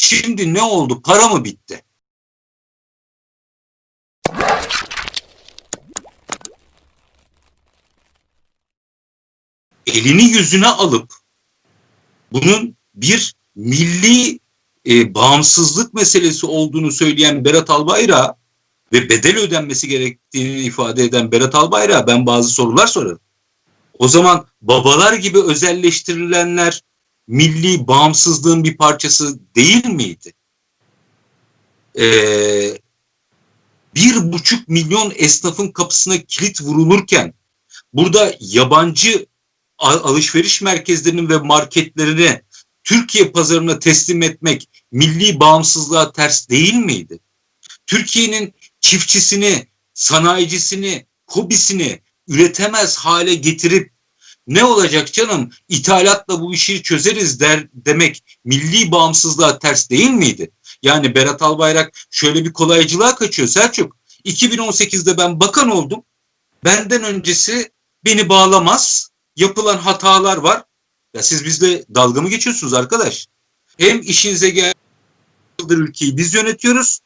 Şimdi ne oldu? Para mı bitti? Elini yüzüne alıp bunun bir milli e, bağımsızlık meselesi olduğunu söyleyen Berat Albayrak ve bedel ödenmesi gerektiğini ifade eden Berat Albayrak'a ben bazı sorular sorarım. O zaman babalar gibi özelleştirilenler milli bağımsızlığın bir parçası değil miydi? Ee, bir buçuk milyon esnafın kapısına kilit vurulurken burada yabancı alışveriş merkezlerinin ve marketlerini Türkiye pazarına teslim etmek milli bağımsızlığa ters değil miydi? Türkiye'nin çiftçisini, sanayicisini, hobisini üretemez hale getirip ne olacak canım ithalatla bu işi çözeriz der demek milli bağımsızlığa ters değil miydi? Yani Berat Albayrak şöyle bir kolaycılığa kaçıyor Selçuk. 2018'de ben bakan oldum. Benden öncesi beni bağlamaz. Yapılan hatalar var. Ya siz bizle dalga mı geçiyorsunuz arkadaş? Hem işinize gel ülkeyi biz yönetiyoruz.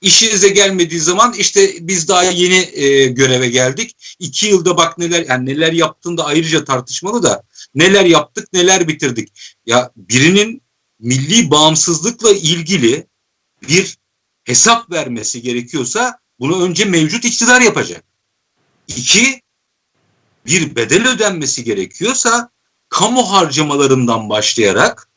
İşinize gelmediği zaman işte biz daha yeni e, göreve geldik. İki yılda bak neler yani neler yaptığında ayrıca tartışmalı da neler yaptık neler bitirdik. Ya birinin milli bağımsızlıkla ilgili bir hesap vermesi gerekiyorsa bunu önce mevcut iktidar yapacak. İki, bir bedel ödenmesi gerekiyorsa kamu harcamalarından başlayarak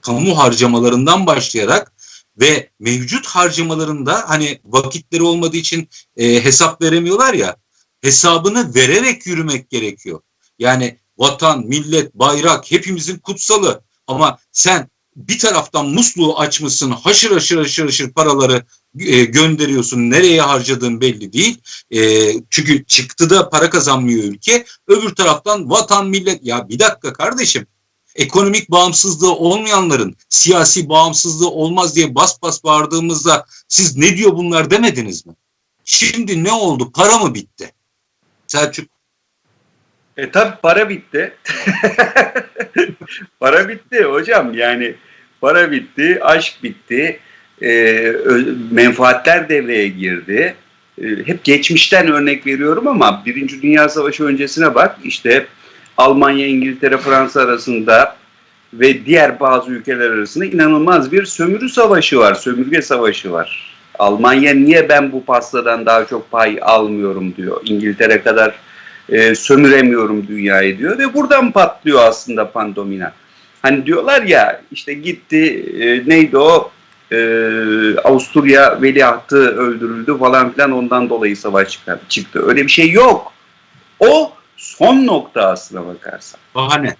kamu harcamalarından başlayarak ve mevcut harcamalarında hani vakitleri olmadığı için e, hesap veremiyorlar ya hesabını vererek yürümek gerekiyor. Yani vatan, millet, bayrak hepimizin kutsalı ama sen bir taraftan musluğu açmışsın haşır haşır haşır haşır paraları e, gönderiyorsun nereye harcadığın belli değil. E, çünkü çıktıda para kazanmıyor ülke. Öbür taraftan vatan millet ya bir dakika kardeşim ekonomik bağımsızlığı olmayanların siyasi bağımsızlığı olmaz diye bas bas bağırdığımızda siz ne diyor bunlar demediniz mi? Şimdi ne oldu? Para mı bitti? Selçuk E tabi para bitti. para bitti hocam yani para bitti, aşk bitti, e, menfaatler devreye girdi. E, hep geçmişten örnek veriyorum ama Birinci Dünya Savaşı öncesine bak işte Almanya, İngiltere, Fransa arasında ve diğer bazı ülkeler arasında inanılmaz bir sömürü savaşı var, sömürge savaşı var. Almanya niye ben bu pastadan daha çok pay almıyorum diyor. İngiltere kadar e, sömüremiyorum dünyayı diyor ve buradan patlıyor aslında Pandomina. Hani diyorlar ya işte gitti e, neydi o e, Avusturya veliahtı öldürüldü falan filan ondan dolayı savaş çıktı. Öyle bir şey yok. O son nokta aslına bakarsan. bahane.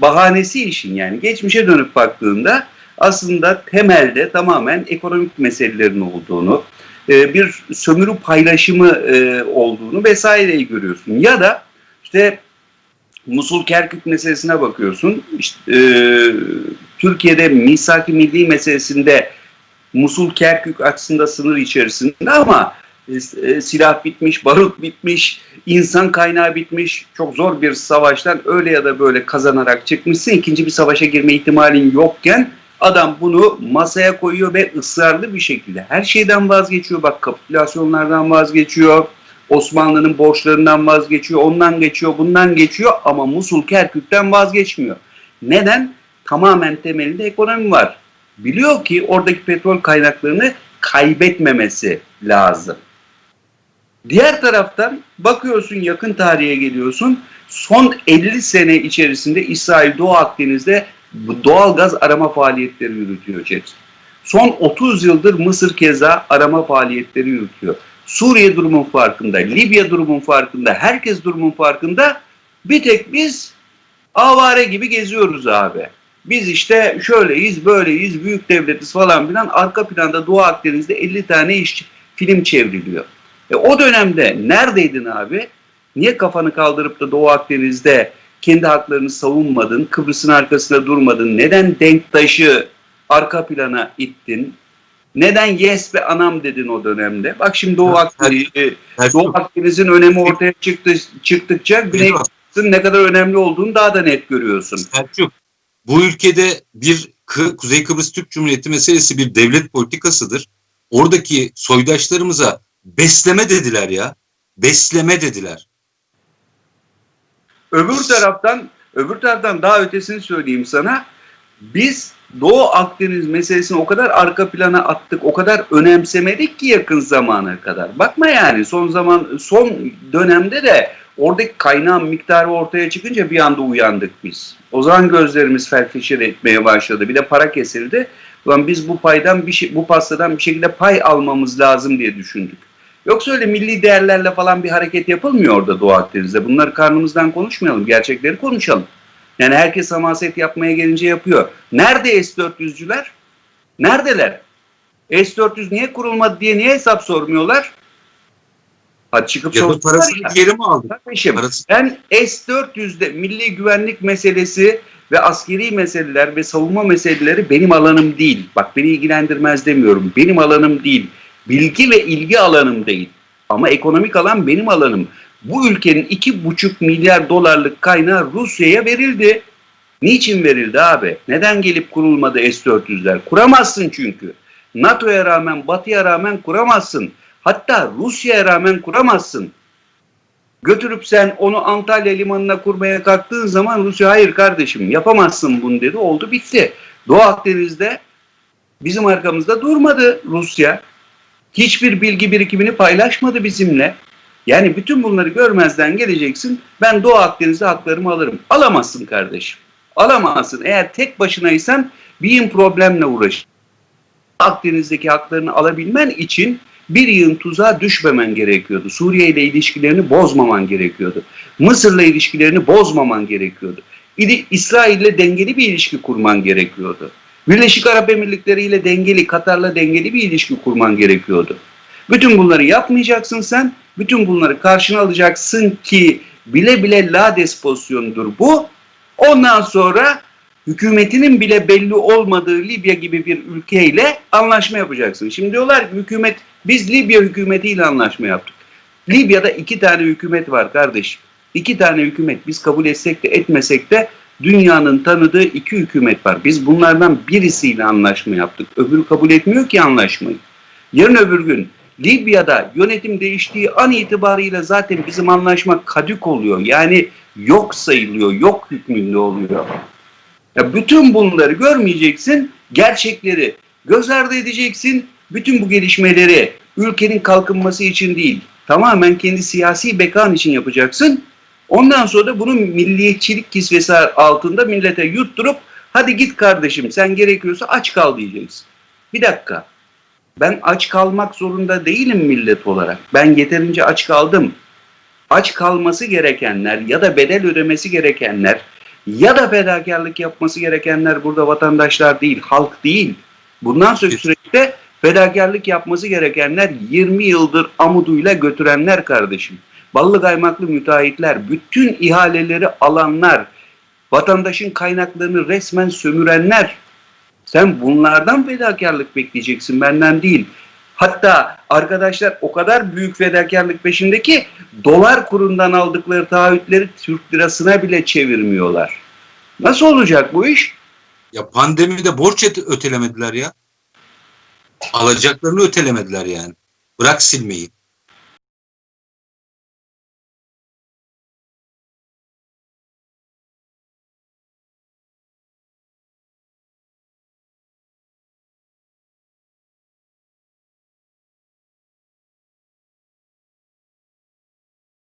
Bahanesi işin yani geçmişe dönüp baktığında aslında temelde tamamen ekonomik meselelerin olduğunu, e, bir sömürü paylaşımı e, olduğunu vesaireyi görüyorsun. Ya da işte Musul Kerkük meselesine bakıyorsun. İşte, e, Türkiye'de misak-ı milli meselesinde Musul Kerkük açısında sınır içerisinde ama e, silah bitmiş, barut bitmiş, insan kaynağı bitmiş. Çok zor bir savaştan öyle ya da böyle kazanarak çıkmışsın. İkinci bir savaşa girme ihtimalin yokken adam bunu masaya koyuyor ve ısrarlı bir şekilde her şeyden vazgeçiyor. Bak kapitülasyonlardan vazgeçiyor. Osmanlı'nın borçlarından vazgeçiyor. Ondan geçiyor, bundan geçiyor ama Musul Kerkük'ten vazgeçmiyor. Neden? Tamamen temelinde ekonomi var. Biliyor ki oradaki petrol kaynaklarını kaybetmemesi lazım. Diğer taraftan bakıyorsun yakın tarihe geliyorsun. Son 50 sene içerisinde İsrail Doğu Akdeniz'de doğal gaz arama faaliyetleri yürütüyor Cem. Son 30 yıldır Mısır keza arama faaliyetleri yürütüyor. Suriye durumun farkında, Libya durumun farkında, herkes durumun farkında. Bir tek biz avare gibi geziyoruz abi. Biz işte şöyleyiz, böyleyiz, büyük devletiz falan filan. Arka planda Doğu Akdeniz'de 50 tane iş film çevriliyor. E o dönemde neredeydin abi? Niye kafanı kaldırıp da Doğu Akdeniz'de kendi haklarını savunmadın, Kıbrıs'ın arkasında durmadın? Neden Denktaş'ı arka plana ittin? Neden yes ve anam dedin o dönemde? Bak şimdi Doğu, Akdeniz, Doğu Akdeniz'in önemi ortaya çıktı, çıktıkça Güney Kıbrıs'ın ne kadar önemli olduğunu daha da net görüyorsun. Selçuk, bu ülkede bir Kuzey Kıbrıs Türk Cumhuriyeti meselesi bir devlet politikasıdır. Oradaki soydaşlarımıza besleme dediler ya. Besleme dediler. Öbür taraftan öbür taraftan daha ötesini söyleyeyim sana. Biz Doğu Akdeniz meselesini o kadar arka plana attık, o kadar önemsemedik ki yakın zamana kadar. Bakma yani son zaman son dönemde de oradaki kaynağın miktarı ortaya çıkınca bir anda uyandık biz. O zaman gözlerimiz felfişir etmeye başladı. Bir de para kesildi. Ulan biz bu paydan bir şey, bu pastadan bir şekilde pay almamız lazım diye düşündük. Yoksa öyle milli değerlerle falan bir hareket yapılmıyor orada Doğu Akdeniz'de. Bunları karnımızdan konuşmayalım, gerçekleri konuşalım. Yani herkes hamaset yapmaya gelince yapıyor. Nerede S-400'cüler? Neredeler? S-400 niye kurulmadı diye niye hesap sormuyorlar? Hadi çıkıp Ya sorsunlar parasını ya. geri mi aldı? Kardeşim Parası- ben S-400'de milli güvenlik meselesi ve askeri meseleler ve savunma meseleleri benim alanım değil. Bak beni ilgilendirmez demiyorum. Benim alanım değil. Bilgi ve ilgi alanım değil. Ama ekonomik alan benim alanım. Bu ülkenin iki buçuk milyar dolarlık kaynağı Rusya'ya verildi. Niçin verildi abi? Neden gelip kurulmadı S-400'ler? Kuramazsın çünkü. NATO'ya rağmen, Batı'ya rağmen kuramazsın. Hatta Rusya'ya rağmen kuramazsın. Götürüp sen onu Antalya limanına kurmaya kalktığın zaman Rusya hayır kardeşim yapamazsın bunu dedi. Oldu bitti. Doğu Akdeniz'de bizim arkamızda durmadı Rusya. Hiçbir bilgi birikimini paylaşmadı bizimle. Yani bütün bunları görmezden geleceksin. Ben Doğu Akdeniz'de haklarımı alırım. Alamazsın kardeşim. Alamazsın. Eğer tek başınaysan bir problemle uğraş. Akdeniz'deki haklarını alabilmen için bir yığın tuzağa düşmemen gerekiyordu. Suriye ile ilişkilerini bozmaman gerekiyordu. Mısır'la ilişkilerini bozmaman gerekiyordu. İsrail ile dengeli bir ilişki kurman gerekiyordu. Birleşik Arap Emirlikleri ile dengeli, Katar'la dengeli bir ilişki kurman gerekiyordu. Bütün bunları yapmayacaksın sen. Bütün bunları karşına alacaksın ki bile bile lades pozisyonudur bu. Ondan sonra hükümetinin bile belli olmadığı Libya gibi bir ülkeyle anlaşma yapacaksın. Şimdi diyorlar ki hükümet biz Libya hükümetiyle anlaşma yaptık. Libya'da iki tane hükümet var kardeşim. İki tane hükümet biz kabul etsek de etmesek de dünyanın tanıdığı iki hükümet var. Biz bunlardan birisiyle anlaşma yaptık. Öbürü kabul etmiyor ki anlaşmayı. Yarın öbür gün Libya'da yönetim değiştiği an itibariyle zaten bizim anlaşma kadük oluyor. Yani yok sayılıyor, yok hükmünde oluyor. Ya bütün bunları görmeyeceksin, gerçekleri göz ardı edeceksin. Bütün bu gelişmeleri ülkenin kalkınması için değil, tamamen kendi siyasi bekan için yapacaksın. Ondan sonra da bunu milliyetçilik kisvesi altında millete yutturup hadi git kardeşim sen gerekiyorsa aç kal diyeceksin. Bir dakika. Ben aç kalmak zorunda değilim millet olarak. Ben yeterince aç kaldım. Aç kalması gerekenler ya da bedel ödemesi gerekenler ya da fedakarlık yapması gerekenler burada vatandaşlar değil, halk değil. Bundan sonra süreçte fedakarlık yapması gerekenler 20 yıldır amuduyla götürenler kardeşim. Ballı kaymaklı müteahhitler, bütün ihaleleri alanlar, vatandaşın kaynaklarını resmen sömürenler. Sen bunlardan fedakarlık bekleyeceksin benden değil. Hatta arkadaşlar o kadar büyük fedakarlık peşinde ki dolar kurundan aldıkları taahhütleri Türk lirasına bile çevirmiyorlar. Nasıl olacak bu iş? Ya pandemide borç ötelemediler ya. Alacaklarını ötelemediler yani. Bırak silmeyi.